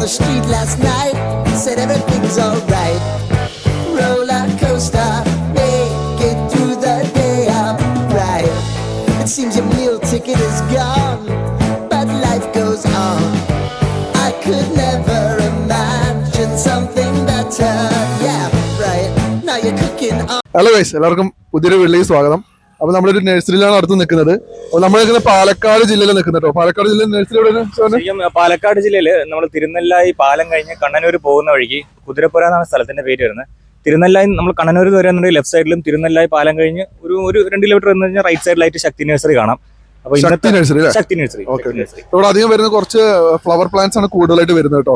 stopped me on the street last night. Said everything's alright. Roller coaster, make it through the day. I'm right. It seems your meal ticket is gone, but life goes on. I could never imagine something better. Yeah, right. Now you're cooking on. Hello guys എല്ലാവർക്കും പുതിയൊരു വീട്ടിലേക്ക് സ്വാഗതം അപ്പൊ നമ്മളൊരു നഴ്സറിയിലാണ് അടുത്ത് നിൽക്കുന്നത്. നമ്മൾ പാലക്കാട് ജില്ലയിൽ നിൽക്കുന്നത് കേട്ടോ പാലക്കാട് ജില്ലയിൽ നഴ്സറി എവിടെയാണ് പാലക്കാട് ജില്ലയിൽ നമ്മൾ തിരുനെല്ലായി പാലം കഴിഞ്ഞ് കണ്ണനൂർ പോകുന്ന വഴിക്ക് കുതിരപ്പുര എന്നാണ് സ്ഥലത്തിന്റെ പേര് വരുന്നത്. തിരുനെല്ലായി നമ്മൾ കണ്ണനൂർ വരെ എന്നുണ്ടെങ്കിൽ ലെഫ്റ്റ് സൈഡിലും തിരുനെല്ലായി പാലം കഴിഞ്ഞ് ഒരു ഒരു രണ്ട് കിലോമീറ്റർ വന്നു കഴിഞ്ഞാൽ റൈറ്റ് സൈഡിലായിട്ട് ശക്തി നഴ്സറി കാണാം. അപ്പൊ ശക്തി നഴ്സറി ശക്തി നഴ്സറി ഇവിടെ അധികം വരുന്ന കുറച്ച് ഫ്ലവർ പ്ലാന്റ്സ് ആണ് കൂടുതലായിട്ട് വരുന്നത് കേട്ടോ.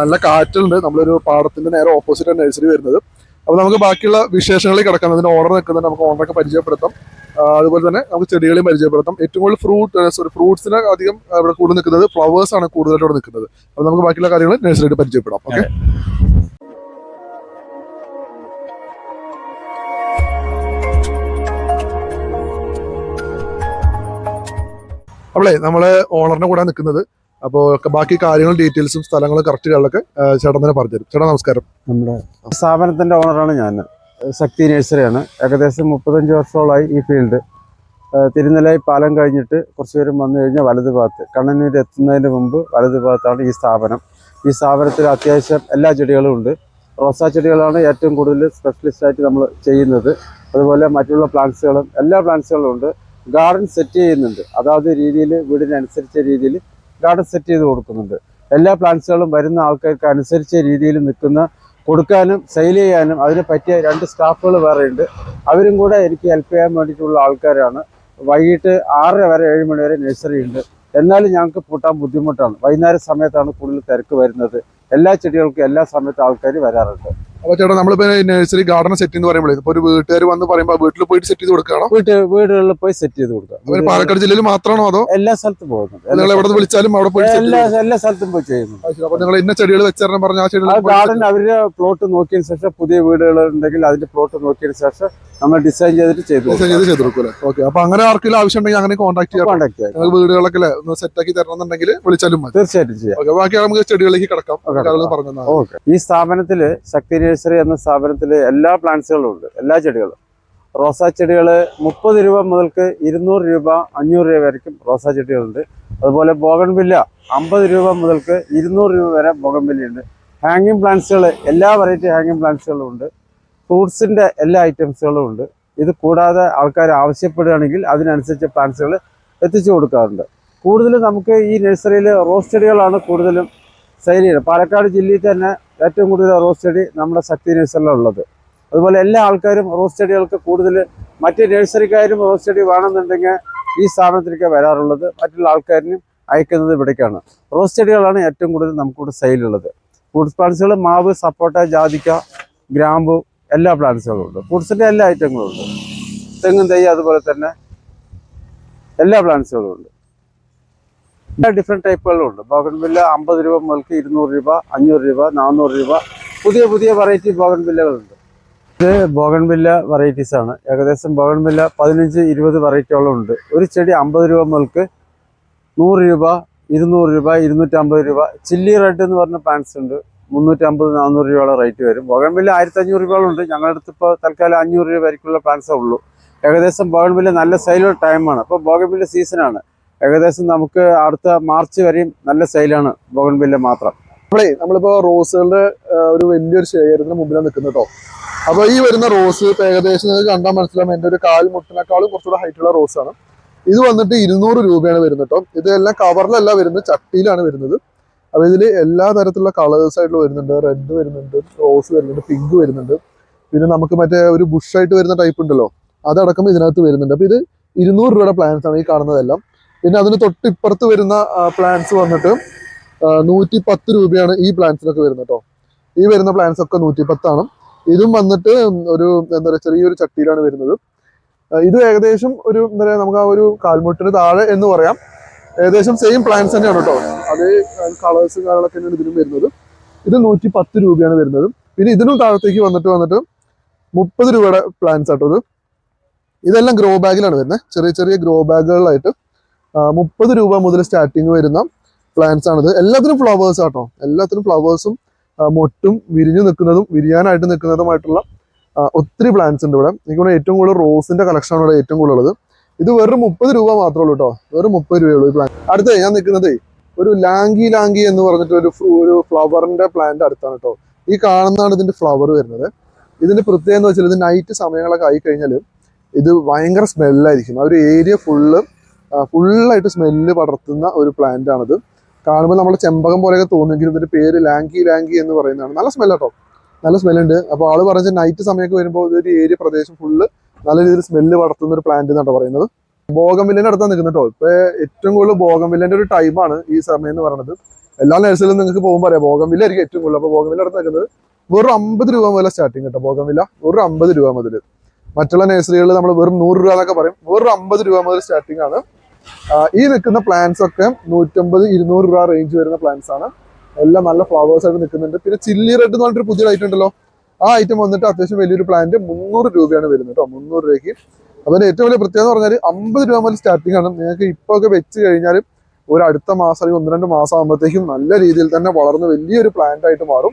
നല്ല കാറ്റുണ്ട്. നമ്മളൊരു പാടത്തിന്റെ നേരെ ഓപ്പോസിറ്റ് നഴ്സറി വരുന്നത്. അപ്പൊ നമുക്ക് ബാക്കിയുള്ള വിശേഷങ്ങളിൽ കിടക്കാം. അതിന് ഓർഡർ നിൽക്കുന്നുണ്ട് നമുക്ക് ഓർഡറൊക്കെ പരിചയപ്പെടുത്താം. അതുപോലെ തന്നെ നമുക്ക് ചെടികളെയും പരിചയപ്പെടുത്താം. ഏറ്റവും കൂടുതൽ ഫ്രൂട്ട് സോറി ഫ്രൂട്ട്സിന് അധികം ഇവിടെ കൂടുതൽ നിൽക്കുന്നത് ഫ്ലവേഴ്സ് ആണ് കൂടുതലായിട്ട് ഇവിടെ നിൽക്കുന്നത്. അപ്പൊ നമുക്ക് ബാക്കിയുള്ള കാര്യങ്ങൾ നഴ്സറിയായിട്ട് പരിചയപ്പെടാം. ഓക്കെ അവളെ നമ്മൾ ഓണറിന്റെ കൂടെ നിൽക്കുന്നത് അപ്പോൾ ബാക്കി കാര്യങ്ങളും ഡീറ്റെയിൽസും സ്ഥലങ്ങളും കറക്റ്റുകളിലൊക്കെ ചേട്ടൻ തന്നെ പറഞ്ഞുതരും ചേട്ടാ നമസ്കാരം. നമ്മുടെ സ്ഥാപനത്തിന്റെ ഓണറാണ് ഞാൻ ശക്തി നേഴ്സറിയാണ് ഏകദേശം മുപ്പത്തഞ്ച് വർഷത്തോളമായി ഈ ഫീൽഡ് തിരുനെല്ലായി പാലം കഴിഞ്ഞിട്ട് കുറച്ച് പേരും വന്നു കഴിഞ്ഞാൽ വലതു ഭാഗത്ത്. കണ്ണന്നൂർ എത്തുന്നതിന് മുമ്പ് വലത് ഭാഗത്താണ് ഈ സ്ഥാപനം. ഈ സ്ഥാപനത്തിൽ അത്യാവശ്യം എല്ലാ ചെടികളും ഉണ്ട്. റോസാ ചെടികളാണ് ഏറ്റവും കൂടുതൽ സ്പെഷ്യലിസ്റ്റ് ആയിട്ട് നമ്മൾ ചെയ്യുന്നത്. അതുപോലെ മറ്റുള്ള പ്ലാന്റ്സുകളും എല്ലാ പ്ലാന്റ്സുകളും ഉണ്ട്. ഗാർഡൻ സെറ്റ് ചെയ്യുന്നുണ്ട്. അതാത് രീതിയിൽ വീടിനനുസരിച്ച രീതിയിൽ ഗാർഡൻ സെറ്റ് ചെയ്ത് കൊടുക്കുന്നുണ്ട്. എല്ലാ പ്ലാന്റ്സുകളും വരുന്ന ആൾക്കാർക്ക് അനുസരിച്ച രീതിയിൽ നിൽക്കുന്ന കൊടുക്കാനും സെയിൽ ചെയ്യാനും അതിന് പറ്റിയ രണ്ട് സ്റ്റാഫുകൾ വേറെ ഉണ്ട്. അവരും കൂടെ എനിക്ക് ഹെൽപ്പ് ചെയ്യാൻ വേണ്ടിയിട്ടുള്ള ആൾക്കാരാണ്. വൈകിട്ട് ആറര വരെ ഏഴ് മണി വരെ നഴ്സറി ഉണ്ട്. എന്നാലും ഞങ്ങൾക്ക് പൂട്ടാൻ ബുദ്ധിമുട്ടാണ്. വൈകുന്നേര സമയത്താണ് കൂടുതൽ തിരക്ക് വരുന്നത്. എല്ലാ ചെടികൾക്കും എല്ലാ സമയത്തും ആൾക്കാർ വരാറുണ്ട്. അപ്പൊ ചേട്ടാ നമ്മളിപ്പോ നഴ്സറി ഗാർഡൻ സെറ്റ് എന്ന് പറയുമ്പോൾ ഇപ്പൊ ഒരു വീട്ടുകാർ വന്ന് പറയുമ്പോൾ വീട്ടിൽ പോയിട്ട് സെറ്റ് ചെയ്ത് കൊടുക്കുകയാണോ? വീട്ട് വീടുകളിൽ പോയി സെറ്റ് ചെയ്ത് കൊടുക്കാം. പാലക്കാട് ജില്ലയിൽ മാത്രമാണോ അതോ? എല്ലാ സ്ഥലത്തും പോകുന്നുണ്ട്. നിങ്ങൾ എവിടെ വിളിച്ചാലും അവിടെ പോയി എല്ലാ എല്ലാ സ്ഥലത്തും പോയി ചെയ്യുന്നുണ്ട്. അപ്പോൾ അപ്പൊ നിങ്ങൾ ഇന്ന ചെടികൾ വെച്ചാൽ പറഞ്ഞ ആ ചെടികൾ ഗാർഡൻ അവരുടെ പ്ലോട്ട് നോക്കിയതിന് ശേഷം പുതിയ വീടുകൾ ഉണ്ടെങ്കിൽ അതിന്റെ പ്ലോട്ട് നോക്കിയതിന് ശേഷം നമ്മൾ ഡിസൈൻ ചെയ്തിട്ട് ചെയ്തു ഡിസൈൻ ചെയ്ത് ചെയ്ത് കൊടുക്കും ഓക്കെ അപ്പൊ അങ്ങനെ ആർക്കെങ്കിലും ആവശ്യം ഉണ്ടെങ്കിൽ അങ്ങനെ കോൺടാക്ട് ചെയ്യാം. കോൺടാക്ട് ചെയ്യാം. വീടുകളൊക്കെ സെറ്റ് ആക്കി തരണം എന്നുണ്ടെങ്കിൽ വിളിച്ചാലും മതി. തീർച്ചയായിട്ടും ചെയ്യാം. ബാക്കി നമുക്ക് ചെടികളിലേക്ക് കിടക്കാം. ഈ സ്ഥാപനത്തിൽ ശക്തി നഴ്സറി എന്ന സ്ഥാപനത്തിൽ എല്ലാ പ്ലാന്റ്സുകളും ഉണ്ട്. എല്ലാ ചെടികളും. റോസാ ചെടികൾ മുപ്പത് രൂപ മുതൽക്ക് ഇരുന്നൂറ് രൂപ അഞ്ഞൂറ് രൂപ വരയ്ക്കും റോസാ ചെടികളുണ്ട്. അതുപോലെ ബോഗൺവില്ല അമ്പത് രൂപ മുതൽക്ക് ഇരുന്നൂറ് രൂപ വരെ ബോഗൺവില്ലയുണ്ട്. ഹാങ്ങിങ് പ്ലാന്റ്സുകൾ എല്ലാ വെറൈറ്റി ഹാങ്ങിങ് പ്ലാന്റ്സുകളും ഉണ്ട്. ഫ്രൂട്ട്സിന്റെ എല്ലാ ഐറ്റംസുകളും ഉണ്ട്. ഇത് കൂടാതെ ആൾക്കാർ ആവശ്യപ്പെടുകയാണെങ്കിൽ അതിനനുസരിച്ച് പ്ലാന്റ്സുകൾ എത്തിച്ചു കൊടുക്കാറുണ്ട്. കൂടുതലും നമുക്ക് ഈ നഴ്സറിയിൽ റോസ് ചെടികളാണ് കൂടുതലും ചെയ്യുന്നത് പാലക്കാട് ജില്ലയിൽ തന്നെ ഏറ്റവും കൂടുതൽ റോസ് ചെടി നമ്മുടെ ശക്തി നഴ്സറിയിലാണ് ഉള്ളത്. അതുപോലെ എല്ലാ ആൾക്കാരും റോസ് ചെടികൾക്ക് കൂടുതൽ മറ്റ് നഴ്സറിക്കാരും റോസ് ചെടി വേണമെന്നുണ്ടെങ്കിൽ ഈ സ്ഥാപനത്തിലേക്ക് വരാറുള്ളത് മറ്റുള്ള ആൾക്കാരിനും അയക്കുന്നത് ഇവിടേക്കാണ്. റോസ് ചെടികളാണ് ഏറ്റവും കൂടുതൽ നമുക്കിവിടെ സെയിലുള്ളത്. ഫ്രൂട്ട്സ് പ്ലാന്റ്സുകൾ മാവ് സപ്പോട്ട ജാതിക്ക ഗ്രാമ്പു എല്ലാ പ്ലാന്റ്സുകളും ഉണ്ട്. ഫ്രൂട്ട്സിന്റെ എല്ലാ ഐറ്റങ്ങളും ഉണ്ട്. തെങ്ങും തൈ അതുപോലെ തന്നെ എല്ലാ പ്ലാന്റ്സുകളും ഉണ്ട്. ഡിഫറെന്റ് ടൈപ്പുകളും ഉണ്ട്. ബോഗൺവില്ല അമ്പത് രൂപ മുതൽക്ക് ഇരുന്നൂറ് രൂപ അഞ്ഞൂറ് രൂപ നാനൂറ് രൂപ പുതിയ പുതിയ വെറൈറ്റി ബോഗൺവില്ലകളുണ്ട് ഇത് ബോഗൺവില്ല വെറൈറ്റീസ് ആണ്. ഏകദേശം ബോഗൺവില്ല പതിനഞ്ച് ഇരുപത് വെറൈറ്റിയോളം ഉണ്ട്. ഒരു ചെടി അമ്പത് രൂപ മുതൽക്ക് നൂറ് രൂപ ഇരുന്നൂറ് രൂപ ഇരുന്നൂറ്റമ്പത് രൂപ ചില്ലി റെഡ് എന്ന് പറഞ്ഞ പ്ലാന്റ്സ് ഉണ്ട്. മുന്നൂറ്റമ്പത് നാനൂറ് രൂപയുടെ റേറ്റ് വരും. ബോഗൺവില്ല ആയിരത്തി അഞ്ഞൂറ് രൂപയോളം ഉണ്ട് ഞങ്ങളുടെ അടുത്ത് ഇപ്പോൾ തൽക്കാലം അഞ്ഞൂറ് രൂപ വരയ്ക്കുള്ള പ്ലാന്റ്സേ ഉള്ളൂ. ഏകദേശം ബോഗൺവില്ല നല്ല സെയിലുള്ള ടൈമാണ് ഇപ്പോൾ ബോഗൺവില്ല സീസണാണ് ഏകദേശം നമുക്ക് അടുത്ത മാർച്ച് വരെയും നല്ല സെയിലാണ് ബോഗൺവില്ല മാത്രം. നമ്മളേ നമ്മളിപ്പോ റോസുകളുടെ ഒരു വലിയൊരു ശേഖരത്തിന് മുമ്പിലാണ് നിൽക്കുന്നത് കേട്ടോ അപ്പൊ ഈ വരുന്ന റോസ് ഏകദേശം നിങ്ങൾക്ക് കണ്ടാൽ മനസ്സിലാവും. എന്റെ ഒരു കാൽ മുട്ടിനേക്കാളും കുറച്ചുകൂടെ ഹൈറ്റ് ഉള്ള റോസാണ് ഇത് വന്നിട്ട് ഇരുന്നൂറ് രൂപയാണ് വരുന്നത് കേട്ടോ ഇതെല്ലാം കവറിലല്ല വരുന്നത് ചട്ടിയിലാണ് വരുന്നത്. അപ്പൊ ഇതിൽ എല്ലാ തരത്തിലുള്ള കളേഴ്സ് ആയിട്ട് വരുന്നുണ്ട്. റെഡ് വരുന്നുണ്ട് റോസ് വരുന്നുണ്ട് പിങ്ക് വരുന്നുണ്ട്. പിന്നെ നമുക്ക് മറ്റേ ഒരു ബുഷായിട്ട് വരുന്ന ടൈപ്പ് ഉണ്ടല്ലോ. അതടക്കം ഇതിനകത്ത് വരുന്നുണ്ട്. അപ്പൊ ഇത് ഇരുന്നൂറ് രൂപയുടെ പ്ലാന്റ്സ് ആണ് ഈ കാണുന്നതെല്ലാം. പിന്നെ അതിന് തൊട്ട് ഇപ്പുറത്ത് വരുന്ന പ്ലാന്റ്സ് വന്നിട്ട് നൂറ്റി പത്ത് രൂപയാണ് ഈ പ്ലാന്റ്സിനൊക്കെ വരുന്നത് കേട്ടോ ഈ വരുന്ന പ്ലാന്റ്സ് ഒക്കെ നൂറ്റി പത്താണ് ഇതും വന്നിട്ട് ഒരു എന്താ പറയുക ചെറിയൊരു ചട്ടിയിലാണ് വരുന്നത്. ഇത് ഏകദേശം ഒരു എന്താ പറയുക നമുക്ക് ആ ഒരു കാൽമുട്ടിന് താഴെ എന്ന് പറയാം. ഏകദേശം സെയിം പ്ലാന്റ്സ് തന്നെയാണ് കേട്ടോ അതേ കളേഴ്സ് കാര്യങ്ങളൊക്കെ തന്നെയാണ് ഇതിനും വരുന്നത്. ഇത് നൂറ്റി പത്ത് രൂപയാണ് വരുന്നത്. പിന്നെ ഇതിനും താഴത്തേക്ക് വന്നിട്ട് വന്നിട്ട് മുപ്പത് രൂപയുടെ പ്ലാന്റ്സ് ആട്ടോ ഇത്. ഇതെല്ലാം ഗ്രോ ബാഗിലാണ് വരുന്നത്. ചെറിയ ചെറിയ ഗ്രോ ബാഗുകളിലായിട്ട് മുപ്പത് രൂപ മുതൽ സ്റ്റാർട്ടിങ് വരുന്ന പ്ലാന്റ്സ് ആണിത്. എല്ലാത്തിനും ഫ്ലവേഴ്സ് ആട്ടോ. എല്ലാത്തിനും ഫ്ലവേഴ്സും മൊട്ടും വിരിഞ്ഞു നിൽക്കുന്നതും വിരിയാനായിട്ട് നിൽക്കുന്നതുമായിട്ടുള്ള ഒത്തിരി പ്ലാന്റ്സ് ഉണ്ട് ഇവിടെ. എനിക്ക് തോന്നുന്നു ഏറ്റവും കൂടുതൽ റോസിന്റെ കളക്ഷൻ ആണ് ഇവിടെ ഏറ്റവും കൂടുതൽ ഉള്ളത് ഇത് വെറും മുപ്പത് രൂപ മാത്രമേ ഉള്ളൂ കേട്ടോ വെറും മുപ്പത് രൂപയുള്ളൂ ഈ പ്ലാന്റ് അടുത്ത ഞാൻ നിൽക്കുന്നതേ ഒരു ലാങ്കി ലാങ്കി എന്ന് പറഞ്ഞിട്ട് ഒരു ഒരു ഫ്ലവറിന്റെ പ്ലാന്റ് അടുത്താണ് കേട്ടോ ഈ കാണുന്നതാണ് ഇതിന്റെ ഫ്ലവർ വരുന്നത്. ഇതിന്റെ പ്രത്യേകത എന്ന് വെച്ചാൽ ഇത് നൈറ്റ് സമയങ്ങളൊക്കെ ആയി കഴിഞ്ഞാൽ ഇത് ഭയങ്കര സ്മെല്ലായിരിക്കും ആ ഒരു ഏരിയ ഫുള്ള് ഫുള്ളായിട്ട് സ്മെല്ല് പടർത്തുന്ന ഒരു പ്ലാന്റ് ആണിത്. കാണുമ്പോൾ നമ്മൾ ചെമ്പകം പോലെയൊക്കെ തോന്നുമെങ്കിലും ഇതിന്റെ പേര് ലാങ്കി ലാങ്കി എന്ന് പറയുന്നതാണ്. നല്ല സ്മെല്ല് കേട്ടോ നല്ല സ്മെല്ലുണ്ട് അപ്പോൾ ആൾ പറഞ്ഞ നൈറ്റ് സമയമൊക്കെ വരുമ്പോൾ ഇതൊരു ഏരിയ പ്രദേശം ഫുള്ള് നല്ല രീതിയിൽ സ്മെല്ല് പടർത്തുന്ന ഒരു പ്ലാന്റ് എന്നാണ് പറയുന്നത്. ബോഗംവില്ലിന്റെ അടുത്താണ് നിൽക്കുന്നത് കേട്ടോ ഇപ്പൊ ഏറ്റവും കൂടുതൽ ബോഗംവില്ലിന്റെ ഒരു ടൈമാണ് ഈ സമയം എന്ന് പറയുന്നത്. എല്ലാ നഴ്സറിലും നിങ്ങൾക്ക് പോകുമ്പോൾ അറിയാം. ബോഗംവില്ല ആയിരിക്കും ഏറ്റവും കൂടുതൽ. അപ്പോൾ ബോഗംവില്ല അടുത്ത് നിൽക്കുന്നത് വെറും അമ്പത് രൂപ മുതൽ സ്റ്റാർട്ടിങ് കേട്ടോ ബോഗംവില്ല വെറും അമ്പത് രൂപ മുതൽ മറ്റുള്ള നഴ്സറികളിൽ നമ്മൾ വെറും നൂറ് രൂപ എന്നൊക്കെ പറയും. വെറും അമ്പത് രൂപ മുതൽ സ്റ്റാർട്ടിംഗ് ആണ്. ഈ നിൽക്കുന്ന പ്ലാന്റ്സ് ഒക്കെ നൂറ്റമ്പത് ഇരുന്നൂറ് രൂപ റേഞ്ച് വരുന്ന പ്ലാന്റ്സ് ആണ്. എല്ലാം നല്ല ഫ്ലവേഴ്സ് ആയിട്ട് നിൽക്കുന്നുണ്ട്. പിന്നെ ചില്ലി റെഡ് എന്ന് പറഞ്ഞിട്ട് പുതിയ ഐറ്റം ഉണ്ടല്ലോ. ആ ഐറ്റം വന്നിട്ട് അത്യാവശ്യം വലിയൊരു പ്ലാന്റ് മുന്നൂറ് രൂപയാണ് വരുന്നത് കേട്ടോ മുന്നൂറ് രൂപയ്ക്ക്. അതിന്റെ ഏറ്റവും വലിയ പ്രത്യേകത എന്ന് പറഞ്ഞാൽ അമ്പത് രൂപ മുതൽ സ്റ്റാർട്ടിംഗ് ആണ്. നിങ്ങൾക്ക് ഇപ്പൊ ഒക്കെ വെച്ച് കഴിഞ്ഞാൽ ഒരു അടുത്ത മാസം അല്ലെങ്കിൽ ഒന്ന് രണ്ട് മാസം ആകുമ്പോഴത്തേക്കും നല്ല രീതിയിൽ തന്നെ വളർന്ന് വലിയൊരു പ്ലാന്റ് ആയിട്ട് മാറും.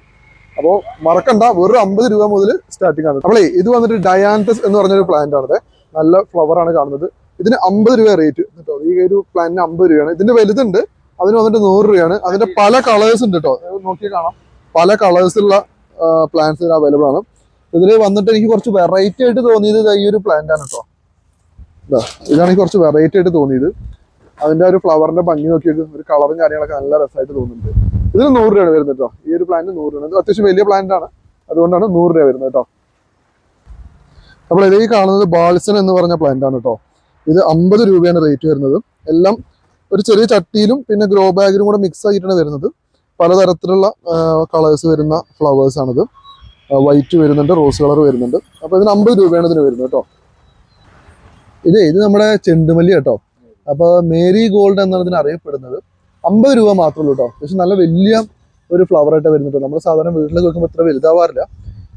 അപ്പോൾ മറക്കണ്ട വെറും അമ്പത് രൂപ മുതൽ സ്റ്റാർട്ടിംഗ് ആണ്. നമ്മളേ ഇത് വന്നിട്ട് ഡയാന്തസ് എന്ന് പറഞ്ഞൊരു പ്ലാന്റ് ആണ് നല്ല ഫ്ലവർ ആണ് കാണുന്നത്. ഇതിന് അമ്പത് രൂപ റേറ്റ് കേട്ടോ ഈ ഒരു പ്ലാന്റിന് അമ്പത് രൂപയാണ്. ഇതിന്റെ വലുതുണ്ട് അതിന് വന്നിട്ട് നൂറ് രൂപയാണ്. അതിന്റെ പല കളേഴ്സ് ഉണ്ട് കേട്ടോ നോക്കി കാണാം. പല കളേഴ്സുള്ള പ്ലാന്റ്സ് ഇതിന് അവൈലബിൾ ആണ്. ഇതിൽ വന്നിട്ട് എനിക്ക് കുറച്ച് വെറൈറ്റി ആയിട്ട് തോന്നിയത് ഈ ഒരു പ്ലാന്റ് ആണ് കേട്ടോ ഇതാ ഇതാണ് എനിക്ക് കുറച്ച് വെറൈറ്റി ആയിട്ട് തോന്നിയത്. അതിന്റെ ഒരു ഫ്ലവറിന്റെ ഭംഗി നോക്കിയൊക്കെ ഒരു കളറും കാര്യങ്ങളൊക്കെ നല്ല രസമായിട്ട് തോന്നുന്നുണ്ട്. ഇതിന് നൂറ് രൂപയാണ് വരുന്നത് കേട്ടോ ഈ ഒരു പ്ലാന്റ് നൂറ് രൂപയാണ്. ഇത് അത്യാവശ്യം വലിയ പ്ലാന്റ് ആണ്. അതുകൊണ്ടാണ് നൂറ് രൂപ വരുന്നത് കേട്ടോ അപ്പോൾ ഇതിൽ കാണുന്നത് ബാൾസൺ എന്ന് പറഞ്ഞ പ്ലാന്റ് ആണ് കേട്ടോ ഇത് അമ്പത് രൂപയാണ് റേറ്റ് വരുന്നത്. എല്ലാം ഒരു ചെറിയ ചട്ടിയിലും പിന്നെ ഗ്രോ ബാഗിലും കൂടെ മിക്സ് ആയിട്ടാണ് വരുന്നത്. പലതരത്തിലുള്ള കളേഴ്സ് വരുന്ന ഫ്ലവേഴ്സ് ആണിത്. വൈറ്റ് വരുന്നുണ്ട് റോസ് കളർ വരുന്നുണ്ട്. അപ്പോൾ ഇതിന് അമ്പത് രൂപയാണ് ഇതിന് വരുന്നത് കേട്ടോ. ഇത് ഇത് നമ്മുടെ ചെണ്ടുമല്ലി കേട്ടോ. അപ്പോൾ മേരി ഗോൾഡ് എന്നാണ് ഇതിന് അറിയപ്പെടുന്നത്. അമ്പത് രൂപ മാത്രമേ ഉള്ളൂ കേട്ടോ. പക്ഷെ നല്ല വലിയ ഒരു ഫ്ലവർ ആയിട്ട് വരുന്നുണ്ട് നമ്മൾ സാധാരണ വീട്ടിലൊക്കെ വെക്കുമ്പോൾ ഇത്ര വലുതാവാറില്ല.